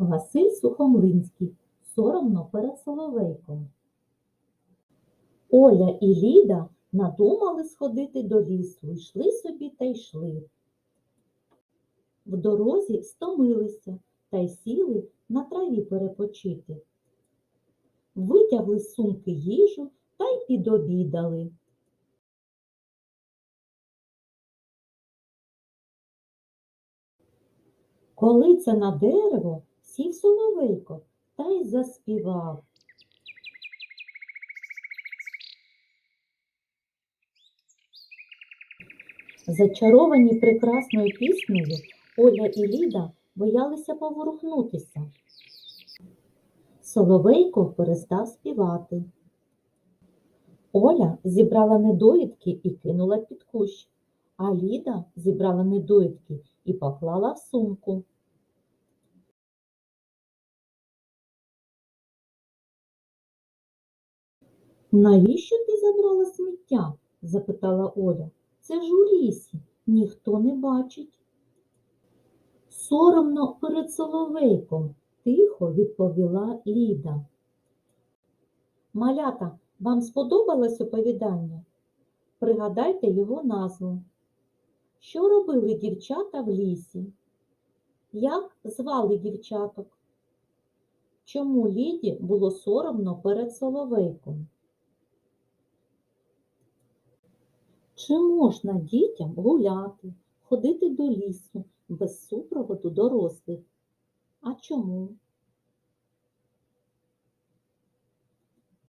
Василь Сухомлинський. Соромно перед Соловейком. Оля і Ліда надумали сходити до лісу, йшли собі та йшли. В дорозі стомилися та й сіли на траві перепочити. Витягли з сумки їжу та й підобідали. Коли це на дерево сів соловейко та й заспівав. Зачаровані прекрасною піснею, Оля і Ліда боялися поворухнутися. Соловейко перестав співати. Оля зібрала недоїдки і кинула під кущ, а Ліда зібрала недоїдки і поклала в сумку. Навіщо ти забрала сміття? запитала Оля. Це ж у лісі, ніхто не бачить. Соромно перед соловейком, тихо відповіла Ліда. Малята, вам сподобалось оповідання? Пригадайте його назву. Що робили дівчата в лісі? Як звали дівчаток? Чому Ліді було соромно перед соловейком? Чи можна дітям гуляти, ходити до лісу без супроводу дорослих? А чому?